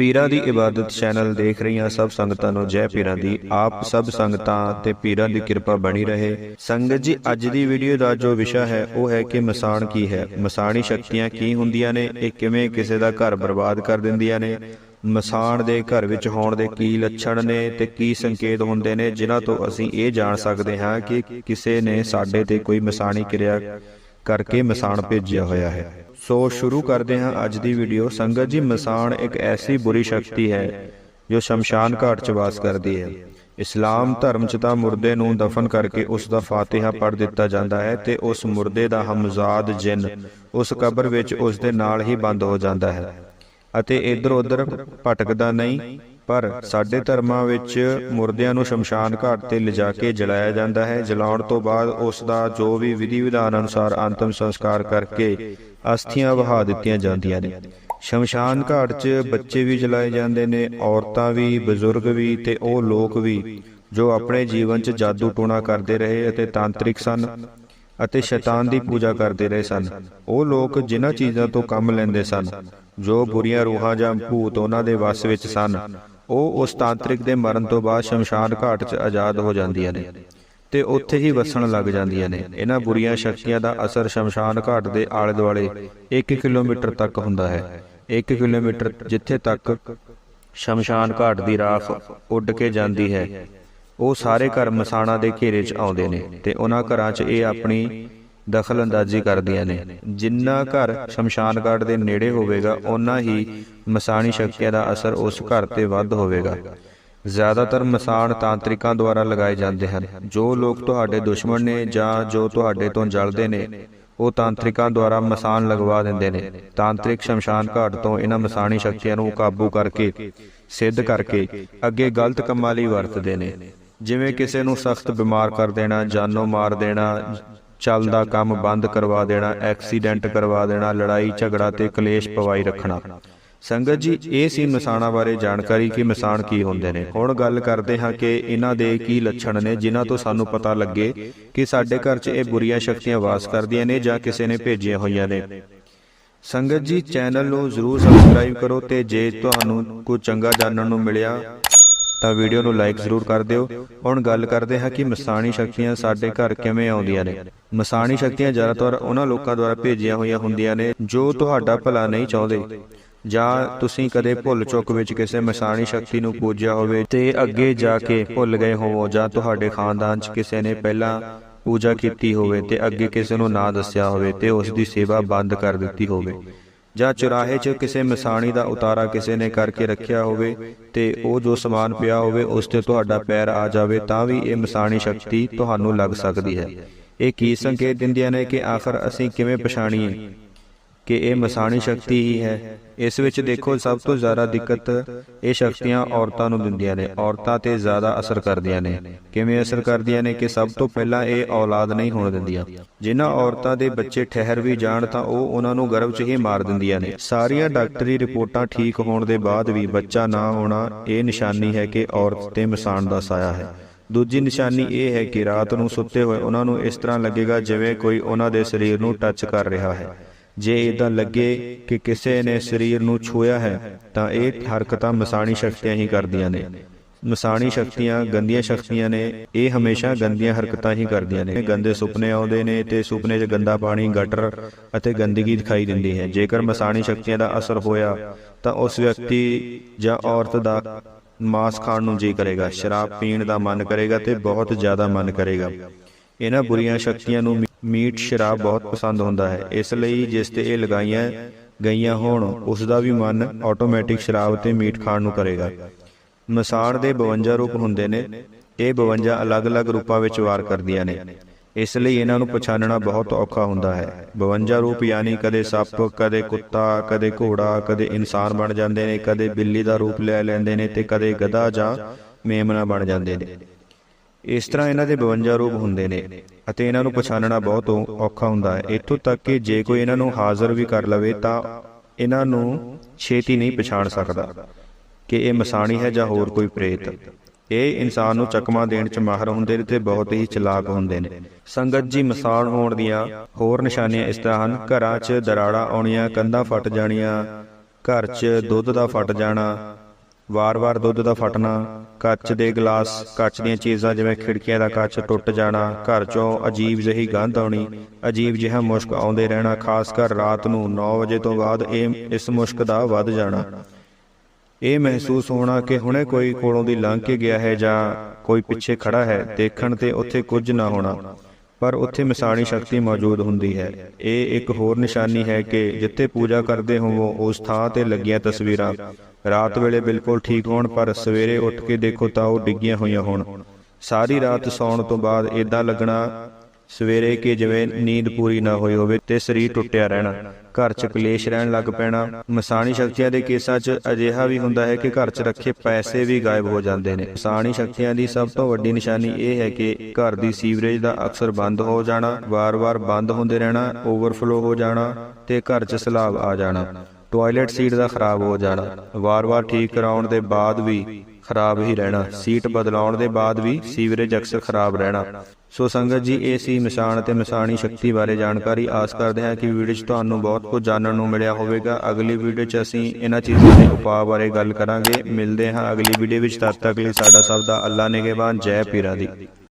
ਪੀਰਾਂ ਦੀ ਇਬਾਦਤ ਚੈਨਲ ਦੇਖ ਰਹੀਆਂ ਸਭ ਸੰਗਤਾਂ ਨੂੰ ਜੈ ਪੀਰਾਂ ਦੀ। ਆਪ ਸਭ ਸੰਗਤਾਂ ਤੇ ਪੀਰਾਂ ਦੀ ਕਿਰਪਾ ਬਣੀ ਰਹੇ। ਸੰਗਤ ਜੀ, ਅੱਜ ਦੀ ਵੀਡੀਓ ਦਾ ਜੋ ਵਿਸ਼ਾ ਹੈ, ਉਹ ਹੈ ਕਿ ਮਸਾਣ ਕੀ ਹੈ? ਮਸਾਣੀ ਸ਼ਕਤੀਆਂ ਕੀ ਹੁੰਦੀਆਂ ਨੇ? ਇਹ ਕਿਵੇਂ ਕਿਸੇ ਦਾ ਘਰ ਬਰਬਾਦ ਕਰ ਦਿੰਦੀਆਂ ਨੇ? ਮਸਾਣ ਦੇ ਘਰ ਵਿੱਚ ਹੋਣ ਦੇ ਕੀ ਲੱਛਣ ਨੇ ਤੇ ਕੀ ਸੰਕੇਤ ਹੁੰਦੇ ਨੇ? ਜਿਨ੍ਹਾਂ ਤੋਂ ਅਸੀਂ ਇਹ ਜਾਣ ਸਕਦੇ ਹਾਂ ਕਿ ਕਿਸੇ ਨੇ ਸਾਡੇ ਤੇ ਕੋਈ ਮਸਾਣੀ ਕਿਰਿਆ ਕਰਕੇ ਮਸਾਣ ਭੇਜਿਆ ਹੋਇਆ ਹੈ। ਸੋ ਸ਼ੁਰੂ ਕਰਦੇ ਹਾਂ ਅੱਜ ਦੀ ਵੀਡੀਓ ਸੰਗਤ ਜੀ ਮਸਾਣ ਇੱਕ ਐਸੀ ਬੁਰੀ ਸ਼ਕਤੀ ਹੈ ਜੋ ਸ਼ਮਸ਼ਾਨ ਘਾਟ 'ਚ ਵਾਸ ਕਰਦੀ ਹੈ। ਇਸਲਾਮ ਧਰਮ 'ਚ ਤਾਂ ਮੁਰਦੇ ਨੂੰ ਦਫਨ ਕਰਕੇ ਉਸ ਦਾ ਫਾਤਿਹਾ ਪੜ੍ਹ ਦਿੱਤਾ ਜਾਂਦਾ ਹੈ ਤੇ ਉਸ ਮੁਰਦੇ ਦਾ ਹਮਜ਼ਾਦ ਜਿਨ ਉਸ ਕਬਰ ਵਿੱਚ ਉਸ ਦੇ ਨਾਲ ਹੀ ਬੰਦ ਹੋ ਜਾਂਦਾ ਹੈ। ਅਤੇ ਇੱਧਰ ਉੱਧਰ ਭਟਕਦਾ ਨਹੀਂ ਪਰ ਸਾਡੇ ਧਰਮਾਂ ਵਿੱਚ ਮੁਰਦਿਆਂ ਨੂੰ ਸ਼ਮਸ਼ਾਨ ਘਾਟ ਤੇ ਲਿਜਾ ਕੇ ਜਲਾਇਆ ਜਾਂਦਾ ਹੈ। ਜਲਾਉਣ ਤੋਂ ਬਾਅਦ ਉਸ ਦਾ ਜੋ ਵੀ ਵਿਧੀ ਵਿਧਾਨ ਅਨੁਸਾਰ ਅੰਤਮ ਸੰਸਕਾਰ ਕਰਕੇ ਅਸਥੀਆਂ ਵਹਾ ਦਿੱਤੀਆਂ ਜਾਂਦੀਆਂ ਨੇ। ਸ਼ਮਸ਼ਾਨ ਘਾਟ 'ਚ ਬੱਚੇ ਵੀ ਜਲਾਏ ਜਾਂਦੇ ਨੇ, ਔਰਤਾਂ ਵੀ, ਬਜ਼ੁਰਗ ਵੀ ਤੇ ਉਹ ਲੋਕ ਵੀ, ਜੋ ਆਪਣੇ ਜੀਵਨ 'ਚ ਜਾਦੂ ਟੋਣਾ ਕਰਦੇ ਰਹੇ ਅਤੇ ਤਾਂਤਰਿਕ ਸਨ ਅਤੇ ਸ਼ੈਤਾਨ ਦੀ ਪੂਜਾ ਕਰਦੇ ਰਹੇ ਸਨ। ਉਹ ਲੋਕ ਜਿਨ੍ਹਾਂ ਚੀਜ਼ਾਂ ਤੋਂ ਕੰਮ ਲੈਂਦੇ ਸਨ, ਜੋ ਬੁਰੀਆਂ ਰੂਹਾਂ ਜਾਂ ਭੂਤ ਉਹਨਾਂ ਦੇ ਵਸ ਵਿੱਚ ਸਨ, ਉਹ ਉਸ ਤਾਂਤਰਿਕ ਦੇ ਮਰਨ ਤੋਂ ਬਾਅਦ ਸ਼ਮਸ਼ਾਨ ਘਾਟ 'ਚ ਆਜ਼ਾਦ ਹੋ ਜਾਂਦੀਆਂ ਨੇ। ਤੇ ਉੱਥੇ ਹੀ ਵਸਣ ਲੱਗ ਜਾਂਦੀਆਂ ਨੇ। ਇਹਨਾਂ ਬੁਰੀਆਂ ਸ਼ਕਤੀਆਂ ਦਾ ਅਸਰ ਸ਼ਮਸ਼ਾਨ ਘਾਟ ਦੇ ਆਲੇ ਦੁਆਲੇ 1 ਕਿਲੋਮੀਟਰ ਤੱਕ ਹੁੰਦਾ ਹੈ। 1 ਕਿਲੋਮੀਟਰ ਜਿੱਥੇ ਤੱਕ ਸ਼ਮਸ਼ਾਨ ਘਾਟ ਦੀ ਰਾਖ ਉੱਡ ਕੇ ਜਾਂਦੀ ਹੈ, ਉਹ ਸਾਰੇ ਘਰ ਮਸਾਣਾ ਦੇ ਘੇਰੇ 'ਚ ਆਉਂਦੇ ਨੇ ਤੇ ਉਹਨਾਂ ਘਰਾਂ 'ਚ ਇਹ ਆਪਣੀ ਦਖਲ ਅੰਦਾਜ਼ੀ ਕਰਦੀਆਂ ਨੇ। ਜਿੰਨਾ ਘਰ ਸ਼ਮਸ਼ਾਨ ਘਾਟ ਦੇ ਨੇੜੇ ਹੋਵੇਗਾ, ਓਨਾ ਹੀ ਮਸਾਣੀ ਸ਼ਕਤੀਆਂ ਦਾ ਅਸਰ ਉਸ ਘਰ ਤੇ ਵੱਧ ਹੋਵੇਗਾ। ਜ਼ਿਆਦਾਤਰ ਮਸਾਨ ਤਾਂਤਰਿਕਾਂ ਦੁਆਰਾ ਲਗਾਏ ਜਾਂਦੇ ਹਨ। ਜੋ ਲੋਕ ਤੁਹਾਡੇ ਦੁਸ਼ਮਣ ਨੇ ਜਾਂ ਜੋ ਤੁਹਾਡੇ ਤੋਂ ਜਲਦੇ ਨੇ, ਉਹ ਤਾਂਤਰਿਕਾਂ ਦੁਆਰਾ ਮਸਾਨ ਲਗਵਾ ਦਿੰਦੇ ਨੇ। ਤਾਂਤਰਿਕ ਸ਼ਮਸ਼ਾਨ ਘਾਟ ਤੋਂ ਇਹਨਾਂ ਮਸਾਣੀ ਸ਼ਕਤੀਆਂ ਨੂੰ ਕਾਬੂ ਕਰਕੇ, ਸਿੱਧ ਕਰਕੇ ਅੱਗੇ ਗਲਤ ਕੰਮਾਂ ਲਈ ਵਰਤਦੇ ਨੇ। ਜਿਵੇਂ ਕਿਸੇ ਨੂੰ ਸਖਤ ਬਿਮਾਰ ਕਰ ਦੇਣਾ, ਜਾਨੋਂ ਮਾਰ ਦੇਣਾ, ਚੱਲਦਾ ਕੰਮ ਬੰਦ ਕਰਵਾ ਦੇਣਾ, ਐਕਸੀਡੈਂਟ ਕਰਵਾ ਦੇਣਾ, ਲੜਾਈ ਝਗੜਾ ਤੇ ਕਲੇਸ਼ ਪਵਾਈ ਰੱਖਣਾ। ਸੰਗਤ ਜੀ ਇਹ ਸੀ ਮਸਾਣਾ ਬਾਰੇ ਜਾਣਕਾਰੀ ਕਿ ਮਸਾਣ ਕੀ ਹੁੰਦੇ ਨੇ। ਹੁਣ ਗੱਲ ਕਰਦੇ ਹਾਂ ਕਿ ਇਹਨਾਂ ਦੇ ਕੀ ਲੱਛਣ ਨੇ ਜਿਨ੍ਹਾਂ ਤੋਂ ਸਾਨੂੰ ਪਤਾ ਲੱਗੇ ਕਿ ਸਾਡੇ ਘਰ 'ਚ ਇਹ ਬੁਰੀਆਂ ਸ਼ਕਤੀਆਂ ਵਾਸ ਕਰਦੀਆਂ ਨੇ ਜਾਂ ਕਿਸੇ ਨੇ ਭੇਜੀਆਂ ਹੋਈਆਂ ਨੇ। ਸੰਗਤ ਜੀ ਚੈਨਲ ਨੂੰ ਜ਼ਰੂਰ ਸਬਸਕ੍ਰਾਈਬ ਕਰੋ ਤੇ ਜੇ ਤੁਹਾਨੂੰ ਕੋਈ ਚੰਗਾ ਜਾਣਨ ਨੂੰ ਮਿਲਿਆ ਤਾਂ ਵੀਡੀਓ ਨੂੰ ਲਾਈਕ ਜ਼ਰੂਰ ਕਰ ਦਿਓ। ਹੁਣ ਗੱਲ ਕਰਦੇ ਹਾਂ ਕਿ ਮਸਾਣੀ ਸ਼ਕਤੀਆਂ ਸਾਡੇ ਘਰ ਕਿਵੇਂ ਆਉਂਦੀਆਂ ਨੇ। ਮਸਾਣੀ ਸ਼ਕਤੀਆਂ ਜ਼ਿਆਦਾਤਰ ਉਹਨਾਂ ਲੋਕਾਂ ਦੁਆਰਾ ਭੇਜੀਆਂ ਹੋਈਆਂ ਹੁੰਦੀਆਂ ਨੇ ਜੋ ਤੁਹਾਡਾ ਭਲਾ ਨਹੀਂ ਚਾਹੁੰਦੇ। ਜਾਂ ਤੁਸੀਂ ਕਦੇ ਭੁੱਲ ਚੁੱਕ ਵਿੱਚ ਕਿਸੇ ਮਸਾਣੀ ਸ਼ਕਤੀ ਨੂੰ ਪੂਜਿਆ ਹੋਵੇ ਤੇ ਅੱਗੇ ਜਾ ਕੇ ਭੁੱਲ ਗਏ ਹੋਵੋ ਜਾਂ ਤੁਹਾਡੇ ਖਾਨਦਾਨ 'ਚ ਕਿਸੇ ਨੇ ਪਹਿਲਾਂ ਪੂਜਾ ਕੀਤੀ ਹੋਵੇ ਤੇ ਅੱਗੇ ਕਿਸੇ ਨੂੰ ਨਾ ਦੱਸਿਆ ਹੋਵੇ ਤੇ ਉਸ ਦੀ ਸੇਵਾ ਬੰਦ ਕਰ ਦਿੱਤੀ ਹੋਵੇ। ਜਾਂ ਚੁਰਾਹੇ 'ਚ ਕਿਸੇ ਮਸਾਣੀ ਦਾ ਉਤਾਰਾ ਕਿਸੇ ਨੇ ਕਰਕੇ ਰੱਖਿਆ ਹੋਵੇ ਤੇ ਉਹ ਜੋ ਸਮਾਨ ਪਿਆ ਹੋਵੇ ਉਸ ਤੇ ਤੁਹਾਡਾ ਪੈਰ ਆ ਜਾਵੇ ਤਾਂ ਵੀ ਇਹ ਮਸਾਣੀ ਸ਼ਕਤੀ ਤੁਹਾਨੂੰ ਲੱਗ ਸਕਦੀ ਹੈ। ਇਹ ਕੀ ਸੰਕੇਤ ਦਿੰਦੀਆਂ ਨੇ ਕਿ ਆਖਰ ਅਸੀਂ ਕਿਵੇਂ ਪਛਾਣੀਏ? ਕਿ ਇਹ ਮਸਾਣੀ ਸ਼ਕਤੀ ਹੀ ਹੈ। ਇਸ ਵਿੱਚ ਦੇਖੋ, ਸਭ ਤੋਂ ਜ਼ਿਆਦਾ ਦਿੱਕਤ ਇਹ ਸ਼ਕਤੀਆਂ ਔਰਤਾਂ ਨੂੰ ਦਿੰਦੀਆਂ ਨੇ। ਔਰਤਾਂ ਤੇ ਜ਼ਿਆਦਾ ਅਸਰ ਕਰਦੀਆਂ ਨੇ। ਕਿਵੇਂ ਅਸਰ ਕਰਦੀਆਂ ਨੇ ਕਿ ਸਭ ਤੋਂ ਪਹਿਲਾਂ ਇਹ ਔਲਾਦ ਨਹੀਂ ਹੋਣ ਦਿੰਦੀਆਂ। ਜਿਨ੍ਹਾਂ ਔਰਤਾਂ ਦੇ ਬੱਚੇ ਠਹਿਰ ਵੀ ਜਾਣ ਤਾਂ ਉਹ ਉਹਨਾਂ ਨੂੰ ਗਰਭ 'ਚ ਹੀ ਮਾਰ ਦਿੰਦੀਆਂ ਨੇ। ਸਾਰੀਆਂ ਡਾਕਟਰੀ ਰਿਪੋਰਟਾਂ ਠੀਕ ਹੋਣ ਦੇ ਬਾਅਦ ਵੀ ਬੱਚਾ ਨਾ ਹੋਣਾ ਇਹ ਨਿਸ਼ਾਨੀ ਹੈ ਕਿ ਔਰਤ ਤੇ ਮਸਾਣ ਦਾ ਸਾਇਆ ਹੈ। ਦੂਜੀ ਨਿਸ਼ਾਨੀ ਇਹ ਹੈ ਕਿ ਰਾਤ ਨੂੰ ਸੁੱਤੇ ਹੋਏ ਉਹਨਾਂ ਨੂੰ ਇਸ ਤਰ੍ਹਾਂ ਲੱਗੇਗਾ ਜਿਵੇਂ ਕੋਈ ਉਹਨਾਂ ਦੇ ਸਰੀਰ ਨੂੰ ਟੱਚ ਕਰ ਰਿਹਾ ਹੈ। ਜੇ ਇਦਾਂ ਲੱਗੇ ਕਿ ਕਿਸੇ ਨੇ ਸਰੀਰ ਨੂੰ ਛੂਇਆ ਹੈ, ਤਾਂ ਇਹ ਹਰਕਤਾਂ ਮਸਾਣੀ ਸ਼ਕਤੀਆਂ ਹੀ ਕਰਦੀਆਂ ਨੇ। ਮਸਾਣੀ ਸ਼ਕਤੀਆਂ, ਗੰਦੀਆਂ ਸ਼ਕਤੀਆਂ ਨੇ, ਇਹ ਹਮੇਸ਼ਾ ਗੰਦੀਆਂ ਹਰਕਤਾਂ ਹੀ ਕਰਦੀਆਂ ਨੇ। ਗੰਦੇ ਸੁਪਨੇ ਆਉਂਦੇ ਨੇ ਤੇ ਸੁਪਨੇ 'ਚ ਗੰਦਾ ਪਾਣੀ, ਗਟਰ ਅਤੇ ਗੰਦਗੀ ਦਿਖਾਈ ਦਿੰਦੀ ਹੈ। ਜੇਕਰ ਮਸਾਣੀ ਸ਼ਕਤੀਆਂ ਦਾ ਅਸਰ ਹੋਇਆ, ਤਾਂ ਉਸ ਵਿਅਕਤੀ ਜਾਂ ਔਰਤ ਦਾ ਮਾਸ ਖਾਣ ਨੂੰ ਜੀ ਕਰੇਗਾ। ਸ਼ਰਾਬ ਪੀਣ ਦਾ ਮਨ ਕਰੇਗਾ ਤੇ ਬਹੁਤ ਜ਼ਿਆਦਾ ਮਨ ਕਰੇਗਾ। ਇਹਨਾਂ ਬੁਰੀਆਂ ਸ਼ਕਤੀਆਂ ਨੂੰ ਮੀਟ, ਸ਼ਰਾਬ ਬਹੁਤ ਪਸੰਦ ਹੁੰਦਾ ਹੈ। ਇਸ ਲਈ ਜਿਸ ਤੇ ਇਹ ਲਗਾਈਆਂ ਗਈਆਂ ਹੋਣ, ਉਸ ਦਾ ਵੀ ਮਨ ਆਟੋਮੈਟਿਕ ਸ਼ਰਾਬ ਤੇ ਮੀਟ ਖਾਣ ਨੂੰ ਕਰੇਗਾ। ਮਸਾੜ ਦੇ 52 ਰੂਪ ਹੁੰਦੇ ਨੇ। ਇਹ 52 ਅਲੱਗ-ਅਲੱਗ ਰੂਪਾਂ ਵਿੱਚ ਵਾਰ ਕਰਦੀਆਂ ਨੇ। ਇਸ ਲਈ ਇਹਨਾਂ ਨੂੰ ਪਛਾਣਨਾ ਬਹੁਤ ਔਖਾ ਹੁੰਦਾ ਹੈ। 52 ਰੂਪ ਯਾਨੀ ਕਦੇ ਸੱਪ, ਕਦੇ ਕੁੱਤਾ, ਕਦੇ ਘੋੜਾ, ਕਦੇ ਇਨਸਾਨ ਬਣ ਜਾਂਦੇ ਨੇ, ਕਦੇ ਬਿੱਲੀ ਦਾ ਰੂਪ ਲੈ ਲੈਂਦੇ ਨੇ ਤੇ ਕਦੇ ਗਧਾ ਜਾਂ ਮੇਮਨਾ ਬਣ ਜਾਂਦੇ ਨੇ। ਇਸ ਤਰ੍ਹਾਂ ਇਹਨਾਂ ਦੇ 52 ਰੂਪ ਹੁੰਦੇ ਨੇ ਅਤੇ ਇਹਨਾਂ ਨੂੰ ਪਛਾਣਨਾ ਬਹੁਤ ਔਖਾ ਹੁੰਦਾ ਹੈ। ਇੱਥੋਂ ਤੱਕ ਕਿ ਜੇ ਕੋਈ ਇਹਨਾਂ ਨੂੰ ਹਾਜ਼ਰ ਵੀ ਕਰ ਲਵੇ ਤਾਂ ਇਹਨਾਂ ਨੂੰ ਛੇਤੀ ਨਹੀਂ ਪਛਾਣ ਸਕਦਾ ਕਿ ਇਹ ਮਸਾਣੀ ਹੈ ਜਾਂ ਹੋਰ ਕੋਈ ਪ੍ਰੇਤ। ਇਹ ਇਨਸਾਨ ਨੂੰ ਚਕਮਾ ਦੇਣ ਚ ਮਾਹਰ ਹੁੰਦੇ ਨੇ ਤੇ ਬਹੁਤ ਹੀ ਚਲਾਕ ਹੁੰਦੇ ਨੇ। ਸੰਗਤ ਜੀ ਮਸਾਣ ਹੋਣ ਦੀਆਂ ਹੋਰ ਨਿਸ਼ਾਨੀਆਂ ਇਸ ਤਰ੍ਹਾਂ ਹਨ। ਘਰਾਂ 'ਚ ਦਰਾੜਾ ਆਉਣੀਆਂ, ਕੰਧਾਂ ਫਟ ਜਾਣੀਆਂ, ਘਰ 'ਚ ਦੁੱਧ ਦਾ ਫਟ ਜਾਣਾ ਵਾਰ-ਵਾਰ ਦੁੱਧ ਦਾ ਫਟਣਾ, ਕੱਚ ਦੇ ਗਲਾਸ, ਕੱਚ ਦੀਆਂ ਚੀਜ਼ਾਂ ਜਿਵੇਂ ਖਿੜਕੀਆਂ ਦਾ ਕੱਚ ਟੁੱਟ ਜਾਣਾ, ਘਰ 'ਚੋਂ ਅਜੀਬ ਜਿਹੀ ਗੰਧ ਆਉਣੀ, ਅਜੀਬ ਜਿਹਾ ਮੁਸ਼ਕ ਆਉਂਦੇ ਰਹਿਣਾ, ਖਾਸ ਕਰ ਰਾਤ ਨੂੰ 9 ਵਜੇ ਤੋਂ ਬਾਅਦ ਇਹ, ਇਸ ਮੁਸ਼ਕ ਦਾ ਵੱਧ ਜਾਣਾ। ਇਹ ਮਹਿਸੂਸ ਹੋਣਾ ਕਿ ਹੁਣੇ ਕੋਈ ਕੋਲੋਂ ਦੀ ਲੰਘ ਕੇ ਗਿਆ ਹੈ ਜਾਂ ਕੋਈ ਪਿੱਛੇ ਖੜਾ ਹੈ, ਦੇਖਣ ਤੇ ਉੱਥੇ ਕੁਝ ਨਾ ਹੋਣਾ। ਪਰ ਉੱਥੇ ਮਿਸਾਣੀ ਸ਼ਕਤੀ ਮੌਜੂਦ ਹੁੰਦੀ ਹੈ। ਇਹ ਇੱਕ ਹੋਰ ਨਿਸ਼ਾਨੀ ਹੈ ਕਿ ਜਿੱਥੇ ਪੂਜਾ ਕਰਦੇ ਹੋਵੋ ਉਸ ਥਾਂ ਤੇ ਲੱਗੀਆਂ ਤਸਵੀਰਾਂ। ਰਾਤ ਵੇਲੇ ਬਿਲਕੁਲ ਠੀਕ ਹੋਣ, ਪਰ ਸਵੇਰੇ ਉੱਠ ਕੇ ਦੇਖੋ ਤਾਂ ਉਹ ਡਿੱਗੀਆਂ ਹੋਈਆਂ ਹੋਣ। ਸਾਰੀ ਰਾਤ ਸੌਣ ਤੋਂ ਬਾਅਦ ਇਦਾਂ ਲੱਗਣਾ ਸਵੇਰੇ ਕਿ ਜਿਵੇਂ ਨੀਂਦ ਪੂਰੀ ਨਾ ਹੋਈ ਹੋਵੇ ਤੇ ਸਰੀਰ ਟੁੱਟਿਆ ਰਹਿਣਾ। ਘਰ 'ਚ ਕਲੇਸ਼ ਰਹਿਣ ਲੱਗ ਪੈਣਾ। ਮਸਾਣੀ ਸ਼ਕਤੀਆਂ ਦੇ ਕੇਸਾਂ 'ਚ ਅਜਿਹਾ ਵੀ ਹੁੰਦਾ ਹੈ ਕਿ ਘਰ 'ਚ ਰੱਖੇ ਪੈਸੇ ਵੀ ਗਾਇਬ ਹੋ ਜਾਂਦੇ ਨੇ। ਮਸਾਣੀ ਸ਼ਕਤੀਆਂ ਦੀ ਸਭ ਤੋਂ ਵੱਡੀ ਨਿਸ਼ਾਨੀ ਇਹ ਹੈ ਕਿ ਘਰ ਦੀ ਸੀਵਰੇਜ ਦਾ ਅਕਸਰ ਬੰਦ ਹੋ ਜਾਣਾ, ਵਾਰ-ਵਾਰ ਬੰਦ ਹੁੰਦੇ ਰਹਿਣਾ, ਓਵਰਫਲੋ ਹੋ ਜਾਣਾ ਤੇ ਘਰ 'ਚ ਸਲਾਬ ਆ ਜਾਣਾ। ਟਾਇਲਟ ਸੀਟ ਦਾ ਖਰਾਬ ਹੋ ਜਾਣਾ। ਵਾਰ-ਵਾਰ ਠੀਕ ਕਰਾਉਣ ਦੇ ਬਾਅਦ ਵੀ ਖਰਾਬ ਹੀ ਰਹਿਣਾ। ਸੀਟ ਬਦਲਾਉਣ ਦੇ ਬਾਅਦ ਵੀ ਸੀਵਰੇਜ ਅਕਸਰ ਖਰਾਬ ਰਹਿਣਾ। ਸੋ ਸੰਗਤ ਜੀ ਇਹ ਸੀ ਮਿਸਾਣ ਤੇ ਮਿਸਾਣੀ ਸ਼ਕਤੀ ਬਾਰੇ ਜਾਣਕਾਰੀ ਆਸ ਕਰਦੇ ਹਾਂ ਕਿ ਵੀਡੀਓ 'ਚ ਤੁਹਾਨੂੰ ਬਹੁਤ ਕੁਝ ਜਾਣਨ ਨੂੰ ਮਿਲਿਆ ਹੋਵੇਗਾ। ਅਗਲੀ ਵੀਡੀਓ 'ਚ ਅਸੀਂ ਇਹਨਾਂ ਚੀਜ਼ਾਂ ਦੇ ਉਪਾਅ ਬਾਰੇ ਗੱਲ ਕਰਾਂਗੇ। ਮਿਲਦੇ ਹਾਂ ਅਗਲੀ ਵੀਡੀਓ ਵਿੱਚ ਤਦ ਤੱਕ ਲਈ ਸਾਡਾ ਸਭ ਦਾ ਅੱਲਾ ਨਿਗਹਿਬਾਨ ਜੈ ਪੀਰਾਂ ਦੀ।